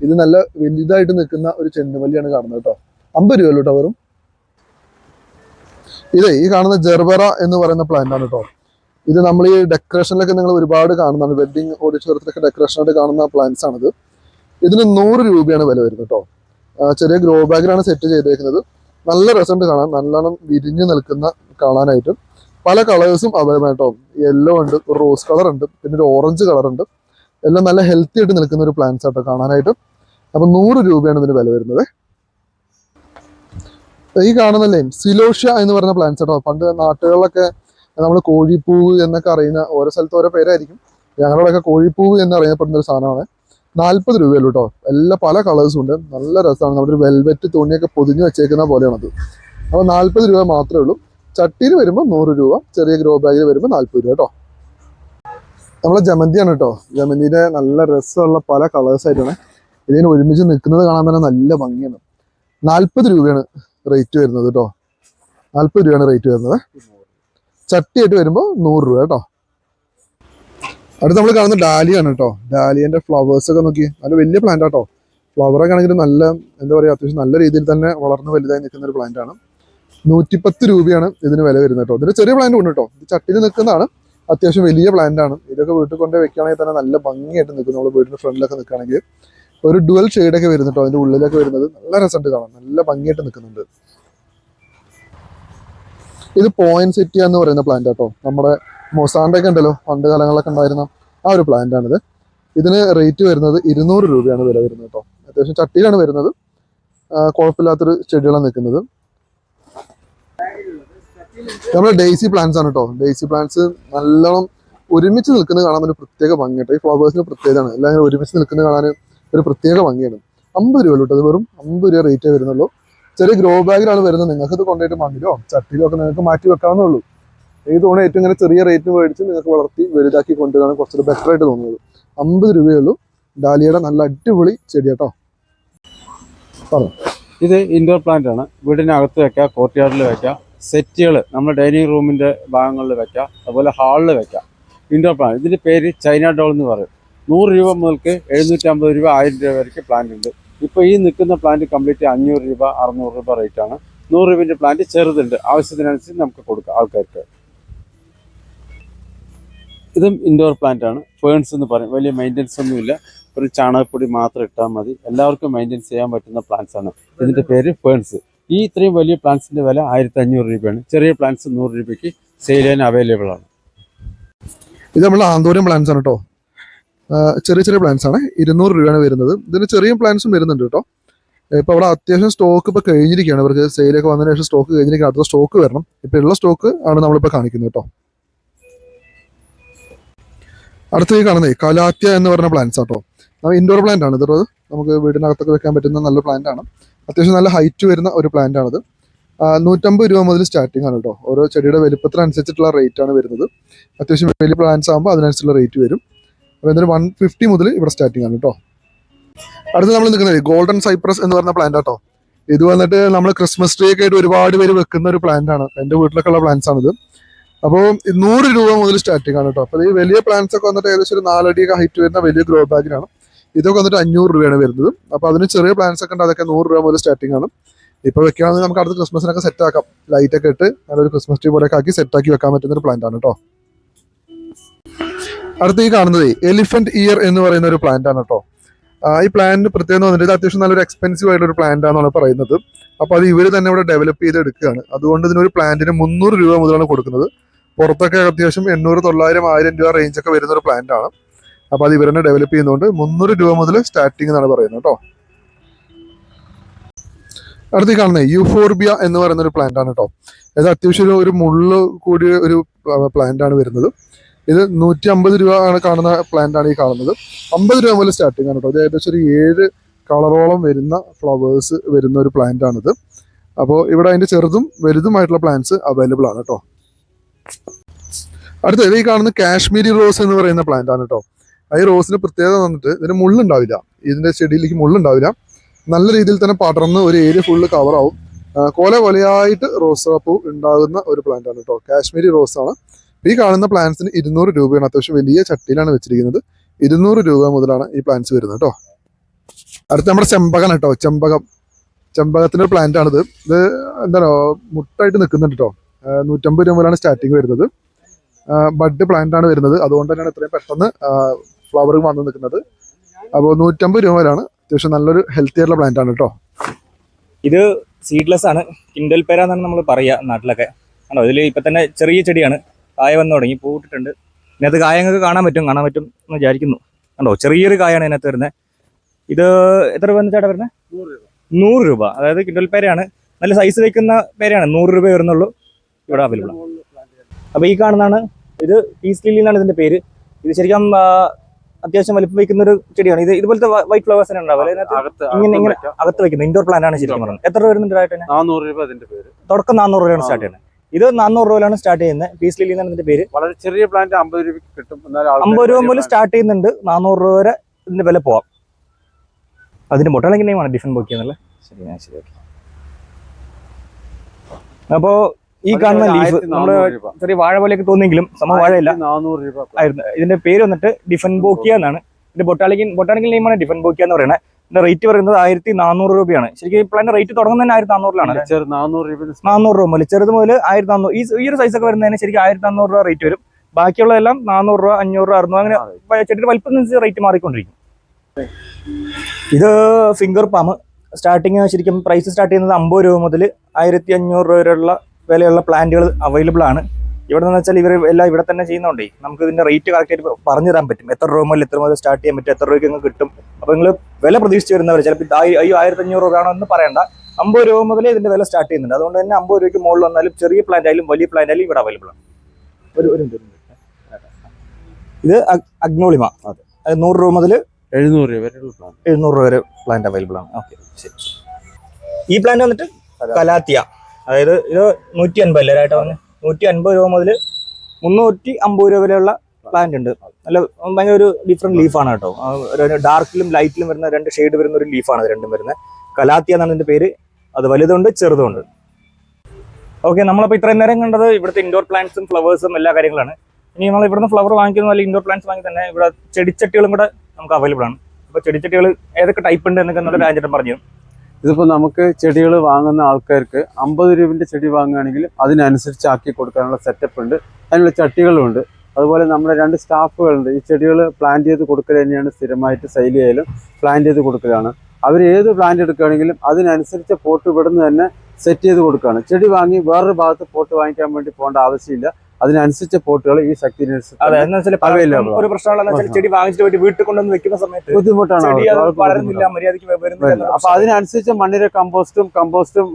ഇത് നല്ല വലുതായിട്ട് നിൽക്കുന്ന ഒരു ചെണ്ടുമല്ലിയാണ് കാണുന്നത് കേട്ടോ. അമ്പത് രൂപ കേട്ടോ വെറും. ഇതേ ഈ കാണുന്ന ജെർബറ എന്ന് പറയുന്ന പ്ലാന്റ് ആണ് കേട്ടോ ഇത് നമ്മൾ ഈ ഡെക്കറേഷനിലൊക്കെ നിങ്ങൾ ഒരുപാട് കാണുന്നതാണ്. വെഡിങ് ഓഡിറ്റോറിയത്തിലൊക്കെ ഡെക്കറേഷനായിട്ട് കാണുന്ന പ്ലാന്റ്സ് ആണിത്. ഇതിന് നൂറ് രൂപയാണ് വില വരുന്നത് കേട്ടോ ചെറിയ ഗ്രോ ബാഗിലാണ് സെറ്റ് ചെയ്തേക്കുന്നത്. നല്ല രസമുണ്ട് കാണാൻ നല്ലോണം വിരിഞ്ഞു നിൽക്കുന്ന കാണാനായിട്ട്. പല കളേഴ്സും അവൈലബിൾ കേട്ടോ യെല്ലോ ഉണ്ട് റോസ് കളർ ഉണ്ട് പിന്നെ ഒരു ഓറഞ്ച് കളർ ഉണ്ട്. എല്ലാം നല്ല ഹെൽത്തി ആയിട്ട് നിൽക്കുന്ന ഒരു പ്ലാന്റ്സ് ആട്ടോ കാണാനായിട്ട്. അപ്പൊ നൂറ് രൂപയാണ് ഇതിന് വില വരുന്നത്. ഈ കാണുന്നല്ലേ സിലോഷ്യ എന്ന് പറയുന്ന പ്ലാന്റ്സ് കേട്ടോ പണ്ട് നാട്ടുകളിലൊക്കെ നമ്മൾ കോഴിപ്പൂവ് എന്നൊക്കെ അറിയുന്ന ഓരോ സ്ഥലത്ത് ഓരോ പേരായിരിക്കും. ഞങ്ങളുടെയൊക്കെ കോഴിപ്പൂവ് എന്ന് അറിയപ്പെടുന്ന ഒരു സാധനമാണ്. നാല്പത് രൂപയുള്ളൂ കേട്ടോ എല്ലാ പല കളേഴ്സും ഉണ്ട്. നല്ല രസമാണ്. നമ്മുടെ വെൽവെറ്റ് തുണിയൊക്കെ പൊതിഞ്ഞ് വെച്ചേക്കുന്ന പോലെയാണത്. അപ്പോൾ നാല്പത് രൂപ മാത്രമേ ഉള്ളൂ. ചട്ടിയിൽ വരുമ്പോൾ നൂറ് രൂപ. ചെറിയ ഗ്രോ ബാഗിൽ വരുമ്പോൾ നാല്പത് രൂപ കേട്ടോ നമ്മളെ ജമന്തിയാണ് കേട്ടോ ജമന്തിന്റെ നല്ല രസമുള്ള പല കളേഴ്സ് ആയിട്ടാണ് ഇതിന് ഒരുമിച്ച് നിൽക്കുന്നത് കാണാൻ തന്നെ നല്ല ഭംഗിയാണ്. നാല്പത് രൂപയാണ് റേറ്റ് വരുന്നത് കേട്ടോ നാൽപ്പത് രൂപയാണ് റേറ്റ് വരുന്നത്. ചട്ടിയായിട്ട് വരുമ്പോൾ നൂറ് രൂപ കേട്ടോ അടുത്ത് നമ്മൾ കാണുന്ന ഡാലിയാണ് കേട്ടോ ഡാലിയന്റെ ഫ്ലവേഴ്സ് ഒക്കെ നോക്കി നല്ല വലിയ പ്ലാന്റ് ആട്ടോ ഫ്ലവറൊക്കെ ആണെങ്കിൽ നല്ല എന്താ പറയുക അത്യാവശ്യം നല്ല രീതിയിൽ തന്നെ വളർന്ന് വലുതായി നിൽക്കുന്ന ഒരു പ്ലാന്റ് ആണ്. നൂറ്റിപ്പത്ത് രൂപയാണ് ഇതിന് വില വരുന്നത് കേട്ടോ ഇതിന് ചെറിയ പ്ലാന്റ് ഉണ്ട് കേട്ടോ ഇത് ചട്ടിയിൽ നിൽക്കുന്നതാണ്. അത്യാവശ്യം വലിയ പ്ലാന്റ് ആണ്. ഇതൊക്കെ വീട്ടിൽ കൊണ്ട് വെക്കുകയാണെങ്കിൽ തന്നെ നല്ല ഭംഗിയായിട്ട് നിൽക്കും. നമ്മൾ വീടിന്റെ ഫ്രണ്ടിലൊക്കെ നിൽക്കുകയാണെങ്കിൽ. ഒരു ഡുവൽ ഷെയ്ഡൊക്കെ വരുന്നുണ്ട് അതിന്റെ ഉള്ളിലൊക്കെ വരുന്നത് നല്ല രസമുണ്ട് കാണാൻ. നല്ല ഭംഗിയായിട്ട് നിൽക്കുന്നുണ്ട്. ഇത് പോയിന്റ് സിറ്റി എന്ന് പറയുന്ന പ്ലാന്റ് കേട്ടോ നമ്മുടെ മൊസാന്റെ ഒക്കെ ഉണ്ടല്ലോ പണ്ട് കാലങ്ങളിലൊക്കെ ഉണ്ടായിരുന്ന ആ ഒരു പ്ലാന്റ് ആണിത്. ഇതിന് റേറ്റ് വരുന്നത് ഇരുന്നൂറ് രൂപയാണ് വില വരുന്നത് കേട്ടോ അത്യാവശ്യം ചട്ടിയിലാണ് വരുന്നത്. കുഴപ്പമില്ലാത്തൊരു ചെടികളാണ് നിൽക്കുന്നത്. നമ്മുടെ ഡെയ്സി പ്ലാന്റ്സ് ആണ് കേട്ടോ ഡെയ്സി പ്ലാന്റ്സ് നല്ലോണം ഒരുമിച്ച് നിൽക്കുന്നത് കാണാൻ ഒരു പ്രത്യേക കേട്ടോ ഈ ഫ്ലവേഴ്സിന് പ്രത്യേകതയാണ്. എല്ലാം ഇങ്ങനെ ഒരുമിച്ച് നിൽക്കുന്നത് കാണാൻ ഒരു പ്രത്യേക ഭംഗിയാണ്. അമ്പത് രൂപ കേട്ടോ അത് വെറും അമ്പത് രൂപ റേറ്റേ വരുന്നുള്ളൂ. ചെറിയ ഗ്രോ ബാഗിലാണ് വരുന്നത് നിങ്ങൾക്ക് ഇത് കൊണ്ടുപോയിട്ട് മണ്ണിലോ ചട്ടിയിലോ ഒക്കെ നിങ്ങൾക്ക് മാറ്റി വെക്കാവുന്നേ ഉള്ളൂ. ഈ തോണി ഏറ്റവും ഇങ്ങനെ ചെറിയ റേറ്റിന് മേടിച്ച് നിങ്ങൾക്ക് വളർത്തി വലുതാക്കി കൊണ്ടുവരാണ് കുറച്ചുകൂടി ബെറ്റർ ആയിട്ട് തോന്നുന്നത്. അമ്പത് രൂപയേ ഉള്ളൂ. ഡാലിയുടെ നല്ല അടിപൊളി ചെടി കേട്ടോ. ഇത് ഇൻഡോർ പ്ലാന്റ് ആണ്. വീടിനകത്ത് വെക്കാം കോർട്ട്യാർഡിൽ വെക്കാം സെറ്റുകൾ നമ്മുടെ ഡൈനിങ് റൂമിന്റെ ഭാഗങ്ങളിൽ വെക്കാം അതുപോലെ ഹാളിൽ വെക്കാം. ഇൻഡോർ പ്ലാന്റ് ഇതിന്റെ പേര് ചൈന ഡോൾ എന്ന് പറയും. നൂറ് രൂപ മുതൽക്ക് എഴുന്നൂറ്റമ്പത് രൂപ ആയിരം രൂപ വരെയ്ക്ക് പ്ലാന്റ് ഉണ്ട്. ഇപ്പോൾ ഈ നിൽക്കുന്ന പ്ലാന്റ് കംപ്ലീറ്റ് അഞ്ഞൂറ് രൂപ അറുന്നൂറ് രൂപ റേറ്റ് ആണ്. നൂറ് രൂപന്റെ പ്ലാന്റ് ചെറുതുണ്ട്. ആവശ്യത്തിനനുസരിച്ച് നമുക്ക് കൊടുക്കാം ആൾക്കാർക്ക്. ഇതും ഇൻഡോർ പ്ലാന്റ് ആണ്. ഫേൺസ് എന്ന് പറയും. വലിയ മെയിന്റെനൻസ് ഒന്നുമില്ല ഒരു ചാണകപ്പൊടി മാത്രം ഇട്ടാൽ മതി. എല്ലാവർക്കും മെയിന്റനൻസ് ചെയ്യാൻ പറ്റുന്ന പ്ലാന്റ്സ് ആണ്. ഇതിന്റെ പേര് ഫേൺസ് ഈ ഇത്രയും വലിയ പ്ലാന്റ്സിന്റെ വില ആയിരത്തി അഞ്ഞൂറ് രൂപയാണ്. ചെറിയ പ്ലാന്റ്സ് നൂറ് രൂപയ്ക്ക് സെയിൽ ചെയ്യാൻ അവൈലബിൾ ആണ്. ഇത് നമ്മൾ ആന്തോരം പ്ലാന്റ്സ് ആണ് കേട്ടോ ചെറിയ ചെറിയ പ്ലാൻസ് ആണ്. ഇരുന്നൂറ് രൂപയാണ് വരുന്നത്. ഇതിന് ചെറിയ പ്ലാൻസും വരുന്നുണ്ട് കേട്ടോ. ഇപ്പൊ അവിടെ അത്യാവശ്യം സ്റ്റോക്ക് ഇപ്പൊ കഴിഞ്ഞിരിക്കുകയാണ്. ഇവർക്ക് സെയിലൊക്കെ വന്നതിന് ശേഷം സ്റ്റോക്ക് കഴിഞ്ഞിരിക്കുക അടുത്ത സ്റ്റോക്ക് വരണം. ഇപ്പൊ ഉള്ള സ്റ്റോക്ക് ആണ് നമ്മളിപ്പോ കാണിക്കുന്നത് കേട്ടോ. അടുത്ത ഈ കാണുന്നത് കലാത്യ എന്ന് പറഞ്ഞ പ്ലാന്റ്സ് ആട്ടോ ഇൻഡോർ പ്ലാന്റ് ആണ് ഇതൊരു നമുക്ക് വീടിനകത്തൊക്കെ വെക്കാൻ പറ്റുന്ന നല്ല പ്ലാന്റ് ആണ്. അത്യാവശ്യം നല്ല ഹൈറ്റ് വരുന്ന ഒരു പ്ലാന്റ് ആണിത്. നൂറ്റമ്പത് രൂപ മുതൽ സ്റ്റാർട്ടിംഗ് ആണ് കേട്ടോ. ഓരോ ചെടിയുടെ വലിപ്പത്തിനനുസരിച്ചിട്ടുള്ള റേറ്റ് ആണ് വരുന്നത്. അത്യാവശ്യം വലിയ പ്ലാന്റ്സ് ആകുമ്പോൾ അതിനനുസരിച്ചുള്ള റേറ്റ് വരും. അപ്പോൾ എന്തായാലും വൺ ഫിഫ്റ്റി മുതൽ ഇവിടെ സ്റ്റാർട്ടിംഗ് ആണ് കേട്ടോ അടുത്ത് നമ്മൾ നിൽക്കുന്നത് ഗോൾഡൻ സൈപ്രസ് എന്ന് പറഞ്ഞ പ്ലാന്റ് ആട്ടോ ഇത് വന്നിട്ട് നമ്മൾ ക്രിസ്മസ് ട്രീ ഒക്കെ ആയിട്ട് ഒരുപാട് പേര് വെക്കുന്ന ഒരു പ്ലാന്റ് ആണ്. എന്റെ വീട്ടിലൊക്കെ ഉള്ള പ്ലാന്റ്സ് ആണിത് അപ്പോൾ നൂറ് രൂപ മുതൽ സ്റ്റാർട്ടിംഗ് ആണ് കേട്ടോ അപ്പോൾ ഈ വലിയ പ്ലാന്റ്സ് ഒക്കെ വന്നിട്ട് ഏകദേശം ഒരു നാലടിയൊക്കെ ഹൈറ്റ് വരുന്ന വലിയ ഗ്രോ ബാഗിനാണ് ഇതൊക്കെ വന്നിട്ട് അഞ്ഞൂറ് രൂപയാണ് വരുന്നത്. അപ്പോൾ അതിന് ചെറിയ പ്ലാന്റ്സ് ഒക്കെ ഉണ്ട് അതൊക്കെ നൂറ് രൂപ മുതൽ സ്റ്റാർട്ടിംഗ് ആണ്. ഇപ്പോൾ വെക്കുകയാണെങ്കിൽ നമുക്ക് അടുത്ത ക്രിസ്മസിനൊക്കെ സെറ്റ് ആക്കാം. ലൈറ്റ് ഒക്കെ ഇട്ട് നല്ലൊരു ക്രിസ്മസ് ട്രീ പോലെയൊക്കെ ആക്കി സെറ്റാക്കി വെക്കാൻ പറ്റുന്ന ഒരു പ്ലാന്റ് ആണ് കേട്ടോ അടുത്ത ഈ കാണുന്നത് എലിഫന്റ് ഇയർ എന്ന് പറയുന്ന ഒരു പ്ലാന്റ് ആണ് കേട്ടോ ഈ പ്ലാന്റ് പ്രത്യേകം വന്നിട്ട് ഇത് അത്യാവശ്യം നല്ലൊരു എക്സ്പെൻസീവ് ആയിട്ടുള്ള ഒരു പ്ലാന്റ് ആണെന്നാണ് പറയുന്നത്. അപ്പോൾ അത് ഇവർ തന്നെ ഇവിടെ ഡെവലപ്പ് ചെയ്ത് എടുക്കുകയാണ് അതുകൊണ്ട് ഇതിനൊരു പ്ലാന്റിന് മുന്നൂറ് രൂപ മുതലാണ് കൊടുക്കുന്നത്. പുറത്തൊക്കെ അത്യാവശ്യം എണ്ണൂറ് തൊള്ളായിരം ആയിരം രൂപ റേഞ്ചൊക്കെ വരുന്ന ഒരു പ്ലാന്റ് ആണ്. അപ്പോൾ അത് ഇവർ തന്നെ ഡെവലപ്പ് ചെയ്യുന്നതുകൊണ്ട് മുന്നൂറ് രൂപ മുതൽ സ്റ്റാർട്ടിംഗ് എന്നാണ് പറയുന്നത് കേട്ടോ അടുത്ത് കാണുന്നത് യൂഫോർബിയ എന്ന് പറയുന്ന ഒരു പ്ലാന്റ് ആണ് കേട്ടോ അത് അത്യാവശ്യം ഒരു- മുള്ള് കൂടിയ ഒരു പ്ലാന്റ് ആണ് വരുന്നത്. ഇത് നൂറ്റി അമ്പത് രൂപ ആണ് കാണുന്ന പ്ലാന്റ് ആണ് ഈ കാണുന്നത്. അമ്പത് രൂപ മുതൽ സ്റ്റാർട്ടിംഗ് ആണ് കേട്ടോ ഇത് ഏകദേശം ഒരു ഏഴ് കളറോളം വരുന്ന ഫ്ലവേഴ്സ് വരുന്ന ഒരു പ്ലാന്റ് ആണിത്. അപ്പോൾ ഇവിടെ അതിന്റെ ചെറുതും വലുതുമായിട്ടുള്ള പ്ലാന്റ്സ് അവൈലബിൾ ആണ് കേട്ടോ അടുത്തത് ഈ കാണുന്ന കാശ്മീരി റോസ് എന്ന് പറയുന്ന പ്ലാന്റ് ആണ് കേട്ടോ ഈ റോസിന് പ്രത്യേകത വന്നിട്ട് ഇതിന് മുള്ളുണ്ടാവില്ല. ഇതിന്റെ ചെടിയിലേക്ക് മുള്ളുണ്ടാവില്ല. നല്ല രീതിയിൽ തന്നെ പടർന്ന് ഒരു ഏരിയ ഫുള്ള് കവറാവും കൊല കൊലയായിട്ട് റോസാപ്പൂ ഉണ്ടാകുന്ന ഒരു പ്ലാന്റ് ആണ് കേട്ടോ കാശ്മീരി റോസ് ആണ്. ഈ കാണുന്ന പ്ലാന്റ്സിന് ഇരുന്നൂറ് രൂപയാണ് അത്യാവശ്യം വലിയ ചട്ടിയിലാണ് വെച്ചിരിക്കുന്നത്. ഇരുന്നൂറ് രൂപ മുതലാണ് ഈ പ്ലാന്റ്സ് വരുന്നത് കേട്ടോ അടുത്ത നമ്മുടെ ചെമ്പകം കേട്ടോ ചെമ്പകം. ചെമ്പകത്തിന്റെ പ്ലാന്റ് ആണിത്. ഇത് എന്താണോ മുട്ടായിട്ട് നിൽക്കുന്നുണ്ട് കേട്ടോ നൂറ്റമ്പത് രൂപ മുതലാണ് സ്റ്റാർട്ടിങ് വരുന്നത്. ബഡ് പ്ലാന്റ് ആണ് വരുന്നത്. അതുകൊണ്ട് തന്നെയാണ് ഇത്രയും പെട്ടെന്ന് ഫ്ലവർ വന്ന് നിൽക്കുന്നത്. അപ്പോൾ നൂറ്റമ്പത് രൂപ മുതലാണ് അത്യാവശ്യം നല്ലൊരു ഹെൽത്തി ആയിട്ടുള്ള പ്ലാന്റ് ആണ് കേട്ടോ ഇത് സീഡ്ലെസ് ആണ്. കിൻഡൽ പേര എന്നാണ് നമ്മൾ പറയുക നാട്ടിലൊക്കെ. ആണോ? ഇതിൽ ഇപ്പം തന്നെ ചെറിയ ചെടിയാണ്. കായ വന്നു തുടങ്ങി പൂട്ടിട്ടുണ്ട് ഇതിനകത്ത് കായ നിങ്ങൾക്ക് കാണാൻ പറ്റും കാണാൻ പറ്റും എന്ന് വിചാരിക്കുന്നു. കണ്ടോ? ചെറിയൊരു കായാണ് ഇതിനകത്ത് വരുന്നത്. ഇത് എത്ര രൂപ ചേട്ടാ വരുന്നത്? നൂറ് രൂപ. അതായത് കിൻഡൽ പേരയാണ്. നല്ല സൈസ് വയ്ക്കുന്ന പേരയാണ്. നൂറ് രൂപ വരുന്നുള്ളൂ. ഇവിടെ അവൈലബിൾ ആണ്. അപ്പോൾ ഈ കാണുന്നതാണ്. ഇത് പീസ് ലില്ലി എന്നാണ് ഇതിന്റെ പേര്. ഇത് ശരിക്കും അത്യാവശ്യം വലിപ്പം വയ്ക്കുന്ന ഒരു ചെടിയാണ്. ഇത് ഇതുപോലത്തെ വൈറ്റ് ഫ്ലവേഴ്സ് തന്നെ ഉണ്ടാവില്ല ഇങ്ങനെ ഇങ്ങനെ അകത്ത് വയ്ക്കുന്നത് ഇൻഡോർ പ്ലാന്റ് ആണ് ശരിക്കും പറയുന്നത് എത്ര രൂപ വരുന്നുണ്ട് നാനൂറ് രൂപ അതിന്റെ പേര്. തുടക്കം നാനൂറ് രൂപയാണ് സ്റ്റാർട്ട് ചെയ്യുന്നത്. ഇത് നാനൂറ് രൂപയിലാണ് സ്റ്റാർട്ട് ചെയ്യുന്നത്. പീസ് ലില്ലി എന്നാണ് ഇതിന്റെ പേര്. വളരെ ചെറിയ പ്ലാന്റ് അമ്പത് രൂപയ്ക്ക് കിട്ടും. അമ്പത് രൂപ മുതൽ സ്റ്റാർട്ട് ചെയ്യുന്നുണ്ട്. നാനൂറ് രൂപ വരെ ഇതിന്റെ വില പോവാം. അതിന്റെ മൊട്ടളെങ്കിൽ നെയ്മാണ് ഡിഫൻ ബുക്ക് ചെയ്യുന്നത് ശരി ഞാൻ ശരി ഓക്കെ. അപ്പോ ഈ കാണുന്ന ലീഫ് നമ്മൾ ചെറിയ വാഴ പോലെയൊക്കെ തോന്നിയെങ്കിലും സമ വാഴയില്ല. നാനൂറ് രൂപ ആയിരുന്നു. ഇതിന്റെ പേര് വന്നിട്ട് ഡിഫൻ ബോക്കിയ എന്നാണ്. ഇതിന്റെ ബൊട്ടാളിക്കൻ ബൊട്ടാണിക്കൽ നെയിമാണ് ഡിഫൻ ബോക്കിയ എന്ന് പറയുന്നത്. റേറ്റ് പറയുന്നത് ആയിരത്തി നാനൂറ് രൂപയാണ്. ശരിക്കും ഈ പ്ലാന്റെ റേറ്റ് തുടങ്ങുന്നത് തന്നെ ആയിരത്തി നാനൂറിലാണ് നാനൂറ് രൂപ മുതൽ ചെറുത് മുതൽ ആയിരത്തി നാനൂറ് ഈ ഒരു സൈസ് ഒക്കെ വരുന്നതിന് ശരിക്കും ആയിരത്തി നാനൂറ് രൂപ റേറ്റ് വരും. ബാക്കിയുള്ളതെല്ലാം നാനൂറ് രൂപ അഞ്ഞൂറ് രൂപ അറുന്നൂറ് അങ്ങനെ ചെടിയുടെ വലിപ്പം റേറ്റ് മാറിക്കൊണ്ടിരിക്കും. ഇത് ഫിംഗർ പാമ്പ് സ്റ്റാർട്ടിങ് ശരിക്കും പ്രൈസ് സ്റ്റാർട്ട് ചെയ്യുന്നത് അമ്പത് രൂപ മുതൽ ആയിരത്തി അഞ്ഞൂറ് രൂപ വരെയുള്ള വിലയുള്ള പ്ലാന്റുകൾ അവൈലബിൾ ആണ്. ഇവിടെ നിന്ന് വെച്ചാൽ ഇവർ എല്ലാം ഇവിടെ തന്നെ ചെയ്യുന്നതുകൊണ്ടേ നമുക്ക് ഇതിന്റെ റേറ്റ് കറക്റ്റ് ആയിട്ട് പറഞ്ഞു തരാൻ പറ്റും. എത്ര രൂപ മുതൽ എത്ര മുതൽ സ്റ്റാർട്ട് ചെയ്യാൻ പറ്റും എത്ര രൂപയ്ക്ക് നിങ്ങൾക്ക് കിട്ടും. അപ്പോൾ നിങ്ങൾ വില പ്രതീക്ഷിച്ച് വരുന്നവർ ചിലപ്പോൾ അയ്യോ ആയിരത്തി അഞ്ഞൂറ് രൂപയാണോ എന്ന് പറയണ്ട. അമ്പത് രൂപ മുതലേ ഇതിന്റെ വില സ്റ്റാർട്ട് ചെയ്യുന്നുണ്ട്. അതുകൊണ്ട് തന്നെ അമ്പത് രൂപയ്ക്ക് മുകളിൽ വന്നാലും ചെറിയ പ്ലാന്റ് ആയാലും വലിയ പ്ലാന്റ് ആയാലും ഇവിടെ അവൈലബിൾ ആണ്. ഒരു ഒരു. ഇത് അഗ്- അഗ്നോളിമ. അതെ. നൂറ് രൂപ മുതൽ എഴുന്നൂറ് രൂപ വരെ എഴുന്നൂറ് രൂപ വരെ പ്ലാന്റ് അവൈലബിൾ ആണ്. ഓക്കെ ശരി. ഈ പ്ലാന്റ് വന്നിട്ട് കലാത്തിയ. അതായത് ഇത് നൂറ്റി അൻപത് അല്ലേ രായിട്ട് വന്ന് നൂറ്റി അൻപത് രൂപ മുതൽ മുന്നൂറ്റി അമ്പത് രൂപ വരെയുള്ള പ്ലാന്റ് ഉണ്ട്. നല്ല ഭയങ്കര ഒരു ഡിഫറെന്റ് ലീഫാണ് കേട്ടോ. ഡാർക്കിലും ലൈറ്റിലും വരുന്ന രണ്ട് ഷെയ്ഡ് വരുന്ന ഒരു ലീഫാണ് ഇത് രണ്ടും വരുന്നത്. കലാത്തിയ എന്നാണ് ഇതിന്റെ പേര്. അത് വലുതുണ്ട് ചെറുതുണ്ട് ഓക്കെ നമ്മളപ്പോൾ ഇത്രയും നേരം കണ്ടത് ഇവിടുത്തെ ഇൻഡോർ പ്ലാന്റ്സും ഫ്ലവേഴ്സും എല്ലാ കാര്യങ്ങളാണ്. ഇനി നമ്മൾ ഇവിടുന്ന് ഫ്ലവർ വാങ്ങിക്കുന്ന അല്ലെങ്കിൽ ഇൻഡോർ പ്ലാന്റ്സ് വാങ്ങി തന്നെ ഇവിടെ ചെടിച്ചട്ടികളും കൂടെ നമുക്ക് അവൈലബിൾ ആണ്. അപ്പോൾ ചെടിച്ചട്ടികൾ ഏതൊക്കെ ടൈപ്പ് ഉണ്ട് എന്നൊക്കെ നമ്മുടെ രാജ്യം പറഞ്ഞു ഇതിപ്പോ നമുക്ക് ചെടികൾ വാങ്ങുന്ന ആൾക്കാർക്ക് അമ്പത് രൂപന്റെ ചെടി വാങ്ങുകയാണെങ്കിൽ അതിനനുസരിച്ച് ആക്കി കൊടുക്കാനുള്ള സെറ്റപ്പ് ഉണ്ട്. അതിനുള്ള ചട്ടികളുണ്ട്. അതുപോലെ നമ്മുടെ രണ്ട് സ്റ്റാഫുകളുണ്ട്. ഈ ചെടികൾ പ്ലാന്റ് ചെയ്ത് കൊടുക്കൽ തന്നെയാണ് സ്ഥിരമായിട്ട് ശൈലിയായാലും പ്ലാന്റ് ചെയ്ത് കൊടുക്കലാണ്. അവർ ഏത് പ്ലാന്റ് എടുക്കുകയാണെങ്കിലും അതിനനുസരിച്ച് പോട്ട് ഇവിടുന്ന് തന്നെ സെറ്റ് ചെയ്ത് കൊടുക്കുകയാണ്. ചെടി വാങ്ങി വേറൊരു ഭാഗത്ത് പോട്ട് വാങ്ങിക്കാൻ വേണ്ടി പോകേണ്ട ആവശ്യമില്ല. അതിനനുസരിച്ച പോട്ടുകൾ ഈ ശക്തി ഒരു പ്രശ്നമുള്ള ചെടി വാങ്ങിച്ചിട്ട് പോയിട്ട് വീട്ടിൽ കൊണ്ടുവന്ന് വെക്കുന്ന സമയത്ത് ബുദ്ധിമുട്ടാണ്. അപ്പൊ അതിനനുസരിച്ച് മണ്ണിര കമ്പോസ്റ്റും കമ്പോസ്റ്റും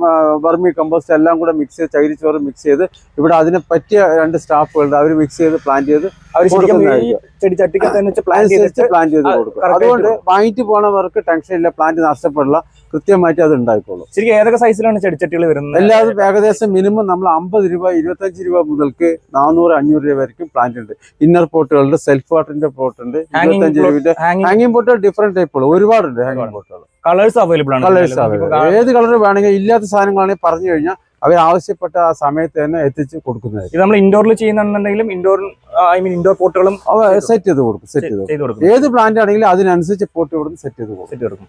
വർമി കമ്പോസ്റ്റും എല്ലാം കൂടെ മിക്സ് ചെയ്ത് ചകിരിച്ചോറ് മിക്സ് ചെയ്ത് ഇവിടെ അതിനെ പറ്റിയ രണ്ട് സ്റ്റാഫുകളുണ്ട് അവർ മിക്സ് ചെയ്ത് പ്ലാന്റ് ചെയ്ത് പ്ലാൻ പ്ലാന്റ് ചെയ്ത് കൊടുക്കും. അതുകൊണ്ട് വാങ്ങിട്ട് പോണവർക്ക് ടെൻഷൻ ഇല്ല പ്ലാന്റ് നഷ്ടപ്പെടില്ല. കൃത്യമായിട്ട് അത് ഉണ്ടായിക്കോളും. ശരിക്കും ഏതൊക്കെ സൈസിലാണ് ചെടിച്ചട്ടികൾ വരുന്നത്? എല്ലാതും ഏകദേശം മിനിമം നമ്മൾ അമ്പത് രൂപ ഇരുപത്തഞ്ച് രൂപ മുതൽക്ക് നാനൂറ് അഞ്ഞൂറ് രൂപ വരെയും പ്ലാന്റ് ഉണ്ട്. ഇന്നർ പോട്ടുകളുണ്ട് സെൽഫ് വാട്ടറിന്റെ പോട്ടുണ്ട് ഇരുപത്തഞ്ച് രൂപയുടെ ഹാങ്ങിങ് പോട്ടുകൾ ഡിഫറെന്റ് ടൈപ്പുകൾ ഒരുപാടുണ്ട് ഹാങ്ങിങ് പോട്ടുകൾ കളേഴ്സ് അവൈലബിൾ ആണ്. കളേഴ്സ് അവൈലബിൾ ഏത് കളർ വേണമെങ്കിൽ ഇല്ലാത്ത സാധനങ്ങളാണെങ്കിൽ പറഞ്ഞു കഴിഞ്ഞാൽ അവർ ആവശ്യപ്പെട്ട ആ സമയത്ത് തന്നെ എത്തിച്ച് കൊടുക്കുന്നത് ഇത് നമ്മൾ ഇൻഡോറിൽ ചെയ്യുന്നുണ്ടെങ്കിലും ഇൻഡോർ ഐ മീൻ ഇൻഡോർ പോട്ടുകളും സെറ്റ് ചെയ്ത്. കൊടുക്കും സെറ്റ് ചെയ്ത് കൊടുക്കും. കൊടുക്കും. ഏത് പ്ലാന്റ് ആണെങ്കിലും അതിനനുസരിച്ച് പോട്ട് ഇവിടുന്ന് സെറ്റ് ചെയ്ത് കൊടുക്കും. സെറ്റ് കൊടുക്കും.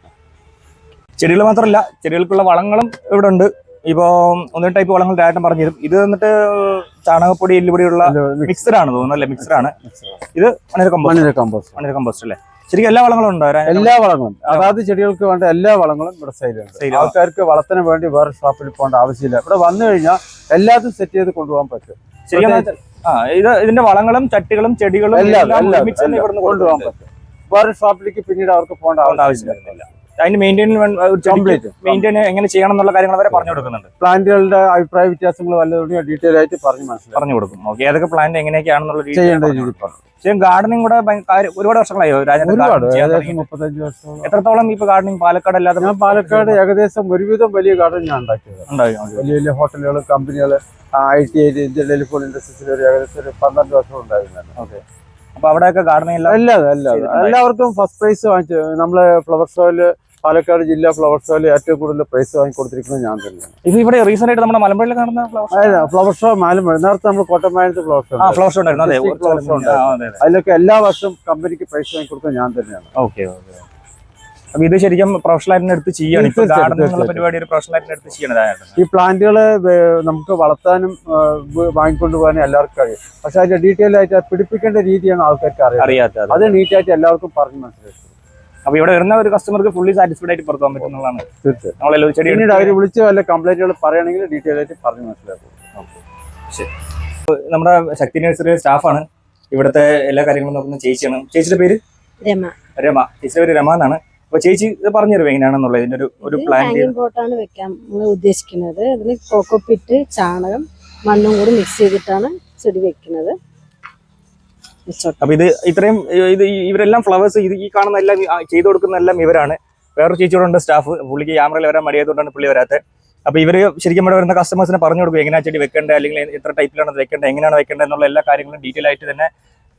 ചെടികൾ മാത്രമല്ല ചെടികൾക്കുള്ള വളങ്ങളും ഇവിടെ ഉണ്ട്. ഇപ്പോ ഒന്നേ ടൈപ്പ് വളങ്ങൾ ഡയറ്റം പറഞ്ഞു തരും. ഇത് വന്നിട്ട് ചാണകപ്പൊടി എല്ലുപൊടിയുള്ള മിക്സഡ് ആണ് തോന്നുന്നു അല്ലേ? മിക്സഡ് ആണ്. ഇത് മണിര കമ്പോസ്റ്റ് കമ്പോസ്റ്റ് മണിര കമ്പോസ്റ്റ് അല്ലേ? ശരിക്കും എല്ലാ വളങ്ങളും ഉണ്ടോ? എല്ലാ വളങ്ങളും അതാത് ചെടികൾക്ക് വേണ്ട എല്ലാ വളങ്ങളും ഇവിടെ സൈലുണ്ട് Sale. ആൾക്കാർക്ക് വളത്തിന് വേണ്ടി വേറെ ഷോപ്പിൽ പോകേണ്ട ആവശ്യമില്ല. ഇവിടെ വന്നു കഴിഞ്ഞാൽ എല്ലാതും സെറ്റ് ചെയ്ത് കൊണ്ടുപോകാൻ പറ്റും. ശരിക്കും ഇത് ഇതിന്റെ വളങ്ങളും ചട്ടികളും ചെടികളും എല്ലാം കൊണ്ടുപോകാൻ പറ്റും. വേറെ ഷോപ്പിലേക്ക് പിന്നീട് അവർക്ക് പോകേണ്ട ആവശ്യമില്ല. അതിന് മെയിന്റൈൻ കംപ്ലീറ്റ് മെയിന്റെയിൻ എങ്ങനെ ചെയ്യണം എന്നുള്ള കാര്യങ്ങൾ വരെ പറഞ്ഞു കൊടുക്കുന്നുണ്ട്. പ്ലാന്റുകളുടെ അഭിപ്രായ വ്യത്യാസങ്ങൾ വല്ലതും ഡീറ്റെയിൽ ആയിട്ട് പറഞ്ഞു മനസ്സിലാക്കി പറഞ്ഞു കൊടുക്കും. ഓക്കെ ഏതൊക്കെ പ്ലാന്റ് എങ്ങനെയൊക്കെയാണെന്നുള്ള രീതി ചെയ്യേണ്ട രീതി ശരിക്കും ഗാർഡനിങ് കൂടെ ഒരുപാട് വർഷങ്ങളായോ? രാജേന്ദ്രൻ മുപ്പത്തഞ്ച് വർഷം എത്രത്തോളം ഇപ്പൊ ഗാർഡനിങ് പാലക്കാട് അല്ലാതെ ഞാൻ പാലക്കാട് ഏകദേശം ഒരുവിധം വലിയ ഗാർഡൻ ഞാൻ ഉണ്ടാക്കിയത് വലിയ വലിയ ഹോട്ടലുകൾ കമ്പനികൾ I T I Indian telephone ഇൻഡസ്ട്രീസിൽ ഒരു ഏകദേശം ഒരു പന്ത്രണ്ട് വർഷം ഉണ്ടായിരുന്നു അപ്പൊ അവിടെയൊക്കെ ഗാർഡനിങ് എല്ലാം അല്ലാതെ അല്ലാതെ എല്ലാവർക്കും ഫസ്റ്റ് പ്രൈസ് വാങ്ങിച്ചു നമ്മൾ ഫ്ലവർ ഷോയിൽ പാലക്കാട് ജില്ലാ ഫ്ലവർ ഷോയിൽ ഏറ്റവും കൂടുതൽ പ്രൈസ് വാങ്ങി കൊടുത്തിരിക്കുന്നത് ഞാൻ തന്നെയാണ്. ഇത് ഇവിടെ റീസെന്റ് ആയിട്ട് നമ്മുടെ മലമ്പുഴയിൽ കാണുന്ന ഫ്ലവർ ഷോ മലമ്പുഴ. നേരത്തെ നമ്മൾ കോട്ടമാനത്ത് ഫ്ലവർ ഷോ ഫ്ലവർ ഷോ ഉണ്ടായിരുന്നു. അതിലൊക്കെ എല്ലാ വർഷവും കമ്പനിക്ക് പ്രൈസ് വാങ്ങി കൊടുക്കുന്നത് ഞാൻ തന്നെയാണ്. ഓക്കെ ഓക്കെ അപ്പൊ ഇത് ശരിക്കും പ്രൊഫഷണൽ ആയിട്ട് എടുത്ത് ചെയ്യണം. ഇപ്പൊ തീർച്ചയായിട്ടും, ഗാർഡനിങ് പരിപാടി ഒരു പ്രൊഫഷണൽ ആയിട്ട് എടുത്ത് ചെയ്യണം രാജേന്ദ്രൻ. ഈ പ്ലാന്റുകൾ നമുക്ക് വളർത്താനും വാങ്ങിക്കൊണ്ടുപോകാനും വാങ്ങിക്കൊണ്ട് പോകാനും എല്ലാവർക്കും കഴിയും പക്ഷെ അതിന്റെ ഡീറ്റെയിൽ ആയിട്ട് പിടിപ്പിക്കേണ്ട രീതിയാണ് ആൾക്കാർക്ക് അറിയാം അറിയാത്ത അത് നീറ്റ് ആയിട്ട് എല്ലാവർക്കും പറഞ്ഞു മനസ്സിലാക്കി. അപ്പൊ ഇവിടെ വരുന്ന ഒരു കസ്റ്റമർക്ക് ഫുള്ളി സാറ്റിസ്ഫൈഡ് ആയിട്ട് പുറത്തു പോകാൻ പറ്റുന്നതാണ് തീർച്ചയായും നമ്മളെല്ലാം ചെടി പിന്നീട് അവർ വിളിച്ച് വല്ല കംപ്ലൈന്റുകൾ പറയുകയാണെങ്കിൽ ഡീറ്റെയിൽ ആയിട്ട് പറഞ്ഞു മനസ്സിലാക്കും. നമ്മുടെ ശക്തി നഴ്സറി സ്റ്റാഫാണ്. ഇവിടുത്തെ എല്ലാ കാര്യങ്ങളും നോക്കുന്ന ചേച്ചിയാണ്. ചേച്ചിയുടെ പേര്? രമ. രമ. ചേച്ചിയുടെ പേര് രമ എന്നാണ്. അപ്പൊ ചേച്ചി ഇത് പറഞ്ഞു തരുമോ എങ്ങനെയാണെന്നുള്ളത്? ഇതിന്റെ ഒരു ഒരു പ്ലാൻ ഹാങ്ങിങ് പോട്ടാണ് വെക്കാൻ നമ്മൾ ഉദ്ദേശിക്കുന്നത്. അതിന് കോക്കോപ്പിറ്റ് ചാണകം മണ്ണും കൂടി മിക്സ് ചെയ്തിട്ടാണ് ചെടി വെക്കുന്നത്. അപ്പൊ ഇത് ഇത്രയും ഇത് ഇവരെല്ലാം ഫ്ലവേഴ്സ് ഇത് ഈ കാണുന്ന എല്ലാം ചെയ്തു കൊടുക്കുന്ന എല്ലാം ഇവരാണ്. വേറൊരു ചേച്ചിയോടെ ഉണ്ട് സ്റ്റാഫ് പുള്ളിക്ക് ക്യാമറയിൽ വരാൻ മടിയായതുകൊണ്ടാണ് പുള്ളി വരാത്തത് അപ്പൊ ഇവർ ശരിക്കും ഇവിടെ വരുന്ന കസ്റ്റമേഴ്സിനെ പറഞ്ഞു കൊടുക്കും എങ്ങനെയാ ചെടി വെക്കേണ്ടത് അല്ലെങ്കിൽ എത്ര ടൈപ്പിലാണ് വെക്കേണ്ടത് എങ്ങനെയാണ് വെക്കേണ്ടത് എന്നുള്ള എല്ലാ കാര്യങ്ങളും ഡീറ്റെയിൽ ആയിട്ട് തന്നെ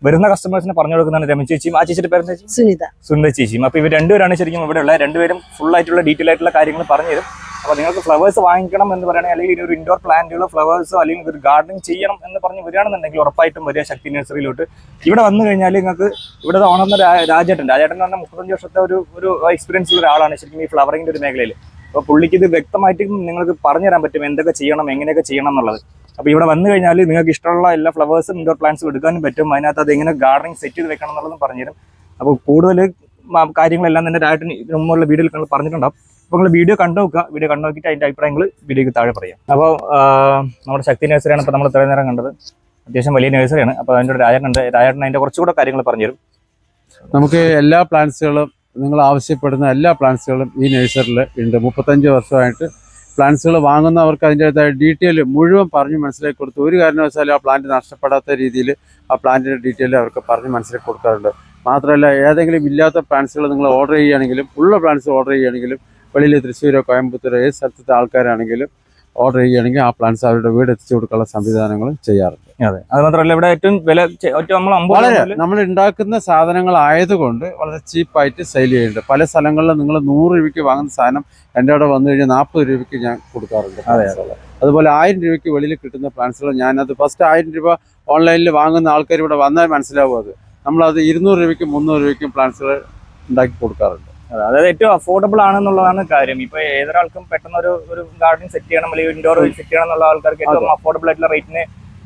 വരുന്ന കസ്റ്റമേഴ്സിനെ പറഞ്ഞു കൊടുക്കുന്നതാണ് രമ ചേച്ചിയും ആ ചേച്ചിയുടെ പേര് ചേച്ചി? സുനിത. സുനിത ചേച്ചിയും. അപ്പൊ ഇവർ രണ്ടുപേരാണ് ശരിക്കും ഇവിടെ ഉള്ളത്. രണ്ടുപേരും ഫുൾ ആയിട്ടുള്ള ഡീറ്റെയിൽ ആയിട്ടുള്ള കാര്യങ്ങൾ പറഞ്ഞു തരും അപ്പൊ നിങ്ങൾക്ക് ഫ്ലവേഴ്സ് വാങ്ങിക്കണം എന്ന് പറയുകയാണെങ്കിൽ അല്ലെങ്കിൽ ഇനി ഒരു ഇൻഡോർ പ്ലാന്റുകളോ ഫ്ലവേഴ്സോ അല്ലെങ്കിൽ ഒരു ഗാർഡനിങ് ചെയ്യണം എന്ന് പറഞ്ഞ് വരികയാണെന്നുണ്ടെങ്കിൽ ഉറപ്പായിട്ടും വരിക ശക്തി നഴ്സറിയിലോട്ട് ഇവിടെ വന്നു കഴിഞ്ഞാൽ നിങ്ങൾക്ക് ഇവിടെ ഓണർന്ന രാജേട്ടൻ. രാജേട്ടൻ എന്ന് പറഞ്ഞാൽ മുപ്പത്തഞ്ച് വർഷത്തെ ഒരു ഒരു എക്സ്പീരിയൻസ് ഉള്ള ഒരാളാണ് ശരിക്കും ഈ ഫ്ലവറിങ്ങിന്റെ ഒരു മേഖലയിൽ അപ്പോൾ പുള്ളിക്ക് ഇത് വ്യക്തമായിട്ട് നിങ്ങൾക്ക് പറഞ്ഞു തരാൻ പറ്റും എന്തൊക്കെ ചെയ്യണം എങ്ങനെയൊക്കെ ചെയ്യണം എന്നുള്ളത്. അപ്പോൾ ഇവിടെ വന്നു കഴിഞ്ഞാൽ നിങ്ങൾക്ക് ഇഷ്ടമുള്ള എല്ലാ ഫ്ലവേഴ്സും ഇൻഡോർ പ്ലാന്റ്സും എടുക്കാനും പറ്റും. അതിനകത്ത് അത് എങ്ങനെ ഗാർഡനിങ് സെറ്റ് ചെയ്ത് വെക്കണം എന്നുള്ളതും പറഞ്ഞുതരും. അപ്പോൾ കൂടുതൽ കാര്യങ്ങളെല്ലാം തന്നെ രാജേട്ടൻ മുമ്പുള്ള വീഡിയോയിൽ നിങ്ങൾ പറഞ്ഞിട്ടുണ്ടാവും. അപ്പോൾ നിങ്ങൾ വീഡിയോ കണ്ടു നോക്കുക. വീഡിയോ കണ്ടു നോക്കിയിട്ട് അഭിപ്രായങ്ങൾ വീഡിയോക്ക് താഴെ പറയാം. അപ്പോൾ നമ്മുടെ ശക്തി നഴ്സറിയാണ് ഇപ്പോൾ നമ്മൾ ഇത്രയും നേരം കണ്ടത്. അത്യാവശ്യം വലിയ നഴ്സറിയാണ് അപ്പോൾ അതിന്റെ രാജേട്ടനുണ്ട് രാജേട്ടൻ അതിന്റെ കുറച്ചുകൂടെ കാര്യങ്ങൾ പറഞ്ഞുതരും. നമുക്ക് എല്ലാ പ്ലാന്റ്സുകളും നിങ്ങൾ ആവശ്യപ്പെടുന്ന എല്ലാ പ്ലാന്റ്സുകളും ഈ നഴ്സറിയിൽ ഉണ്ട്. മുപ്പത്തഞ്ച് വർഷമായിട്ട് പ്ലാന്റ്സുകൾ വാങ്ങുന്നവർക്ക് അതിന്റെതായ ഡീറ്റെയിൽ മുഴുവൻ പറഞ്ഞ് മനസ്സിലാക്കി കൊടുത്തു ഒരു കാരണവശാലും ആ പ്ലാന്റ് നഷ്ടപ്പെടാത്ത രീതിയിൽ ആ പ്ലാന്റിന്റെ ഡീറ്റെയിൽ അവർക്ക് പറഞ്ഞ് മനസ്സിലാക്കി കൊടുക്കാറുണ്ട്. മാത്രമല്ല ഏതെങ്കിലും ഇല്ലാത്ത പ്ലാന്റ്സുകൾ നിങ്ങൾ ഓർഡർ ചെയ്യുകയാണെങ്കിലും ഉള്ള പ്ലാന്റ്സ് ഓർഡർ ചെയ്യുകയാണെങ്കിലും വെളിയിൽ തൃശ്ശൂരോ കോയമ്പത്തൂരോ ഏത് സ്ഥലത്തെ ആൾക്കാരാണെങ്കിലും ഓർഡർ ചെയ്യുകയാണെങ്കിൽ ആ പ്ലാന്റ്സ് അവരുടെ വീട് എത്തിച്ചു കൊടുക്കാനുള്ള സംവിധാനങ്ങൾ ചെയ്യാറുണ്ട്. അതെ. അത് മാത്രമല്ല ഇവിടെ ഏറ്റവും വില വളരെ നമ്മൾ ഉണ്ടാക്കുന്ന സാധനങ്ങൾ ആയതുകൊണ്ട് വളരെ ചീപ്പായിട്ട് സെയിൽ ചെയ്യുന്നുണ്ട്. പല സ്ഥലങ്ങളിലും നിങ്ങൾ നൂറ് രൂപയ്ക്ക് വാങ്ങുന്ന സാധനം എന്റെ അവിടെ വന്നു കഴിഞ്ഞാൽ നാൽപ്പത് രൂപയ്ക്ക് ഞാൻ കൊടുക്കാറുണ്ട് അതെ, അതുപോലെ ആയിരം രൂപയ്ക്ക് വെളിയിൽ കിട്ടുന്ന പ്ലാന്റ്സുകൾ ഞാനത് ഫസ്റ്റ് ആയിരം രൂപ ഓൺലൈനിൽ വാങ്ങുന്ന ആൾക്കാർ ഇവിടെ വന്നാൽ മനസ്സിലാവും അത്. നമ്മളത് ഇരുന്നൂറ് രൂപയ്ക്കും മുന്നൂറ് രൂപയ്ക്കും പ്ലാന്റ്സുകൾ ഉണ്ടാക്കി കൊടുക്കാറുണ്ട്. അതായത് ഏറ്റവും അഫോർഡബിൾ ആണെന്നുള്ളതാണ് കാര്യം. ഇപ്പൊ ഏതൊരാൾക്കും പെട്ടെന്ന് ഒരു ഒരു ഗാർഡൻ സെറ്റ് ചെയ്യണം അല്ലെങ്കിൽ ഇൻഡോർ സെറ്റ് ചെയ്യണം എന്നുള്ള ആൾക്കാർക്ക് ഏറ്റവും അഫോർഡബിൾ ആയിട്ടുള്ള റേറ്റിന്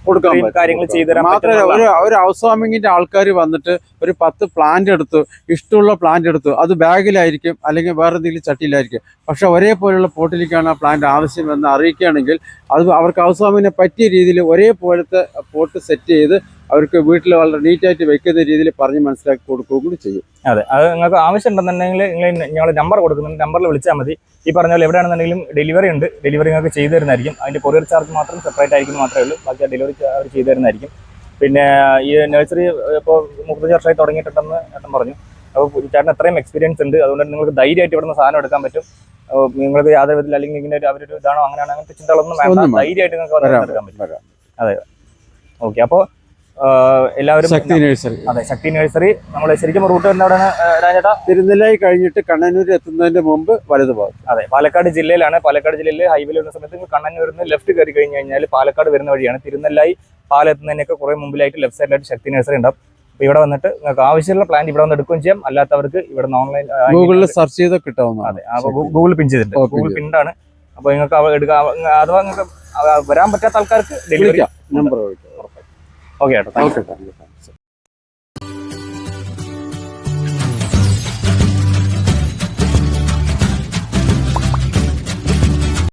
കൊടുക്കാൻ കാര്യങ്ങൾ. മാത്രമല്ല ഒരു ഒരു ഹൗസ് വാമിങ്ങിന്റെ ആൾക്കാർ വന്നിട്ട് ഒരു പത്ത് പ്ലാന്റ് എടുത്തു ഇഷ്ടമുള്ള പ്ലാന്റ് എടുത്തു അത് ബാഗിലായിരിക്കും അല്ലെങ്കിൽ വേറെ എന്തെങ്കിലും ചട്ടിയിലായിരിക്കും. പക്ഷെ ഒരേപോലെയുള്ള പോട്ടിലേക്കാണ് ആ പ്ലാന്റ് ആവശ്യം എന്ന് അറിയിക്കുകയാണെങ്കിൽ അത് അവർക്ക് ഹൗസ് വാമിങ്ങിനെ പറ്റിയ രീതിയിൽ ഒരേപോലത്തെ പോട്ട് സെറ്റ് ചെയ്ത് അവർക്ക് വീട്ടിൽ വളരെ നീറ്റായിട്ട് വെക്കുന്ന രീതിയിൽ പറഞ്ഞ് മനസ്സിലാക്കി കൊടുക്കുകയും കൂടി ചെയ്യും. അതെ അത് നിങ്ങൾക്ക് ആവശ്യം ഉണ്ടെന്നുണ്ടെങ്കിൽ നിങ്ങൾ ഞങ്ങൾ നമ്പർ കൊടുക്കുന്നുണ്ട് നമ്പറിൽ വിളിച്ചാൽ മതി. ഈ പറഞ്ഞ പോലെ എവിടെയാണെന്നുണ്ടെങ്കിലും ഡെലിവറി ഉണ്ട് ഡെലിവറി നിങ്ങൾക്ക് ചെയ്തു തരുന്നതായിരിക്കും. അതിന്റെ കൊറിയർ ചാർജ് മാത്രം സെപ്പറേറ്റ് ആയിരിക്കും മാത്രമേ ഉള്ളൂ. ബാക്കി ആ ഡെലിവറി അവർ ചെയ്തു തരുന്നതായിരിക്കും. പിന്നെ ഈ നഴ്സറി ഇപ്പോൾ മുപ്പത്തഞ്ച് വർഷമായി തുടങ്ങിയിട്ടുണ്ടെന്ന് ഏട്ടൻ പറഞ്ഞു. അപ്പോൾ ചേട്ടൻ അത്രയും എക്സ്പീരിയൻസ് ഉണ്ട്. അതുകൊണ്ട് നിങ്ങൾക്ക് ധൈര്യമായിട്ട് ഇവിടുന്ന് സാധനം എടുക്കാൻ പറ്റും. നിങ്ങൾക്ക് യാതൊരു വിധത്തിൽ അല്ലെങ്കിൽ ഇങ്ങനെ ഒരു അവരൊരു ഇതാണോ അങ്ങനെയാണ് അങ്ങനത്തെ ചിന്തകളൊന്നും വേണ്ട. ധൈര്യമായിട്ട് നിങ്ങൾക്ക് എടുക്കാൻ പറ്റും. അതെ. ഓക്കെ അപ്പോൾ എല്ലാവരും ശക്തി നഴ്സറി അതെ ശക്തി നഴ്സറി നമ്മൾ ശരിക്കും റൂട്ട് വരുന്ന അവിടെയാണ് രാജേട്ടാ? തിരുനെല്ലായി കഴിഞ്ഞിട്ട് കണ്ണനൂർ എത്തുന്നതിന്റെ മുമ്പ് വലതു ഭാഗം അതെ പാലക്കാട് ജില്ലയിലാണ്. പാലക്കാട് ജില്ലയിൽ ഹൈവേയിൽ വരുന്ന സമയത്ത് നിങ്ങൾ കണ്ണന്നൂരിൽ നിന്ന് ലെഫ്റ്റ് കയറി കഴിഞ്ഞ് കഴിഞ്ഞാൽ പാലക്കാട് വരുന്ന വഴിയാണ്. തിരുനെല്ലായി പാലെത്തുന്നതിനൊക്കെ കുറെ മുമ്പിലായിട്ട് ലെഫ്റ്റ് സൈഡിലായിട്ട് ശക്തി നഴ്സറി ഉണ്ടാവും. അപ്പൊ ഇവിടെ വന്നിട്ട് നിങ്ങൾക്ക് ആവശ്യമുള്ള പ്ലാൻ ഇവിടെ വന്ന് എടുക്കുകയും ചെയ്യാം. അല്ലാത്തവർക്ക് ഇവിടെ ഓൺലൈൻ ഗൂഗിളിൽ സെർച്ച് ചെയ്ത് കിട്ടാവുന്നതാണ്. അതെ ഗൂഗിൾ പിൻ ചെയ്തിട്ടുണ്ട്. ഗൂഗിൾ പിൻ പിന്നാണ് അപ്പൊ നിങ്ങൾക്ക് എടുക്കാം. അഥവാ നിങ്ങൾക്ക് വരാൻ പറ്റാത്ത ആൾക്കാർക്ക് delivery number okay you. Okay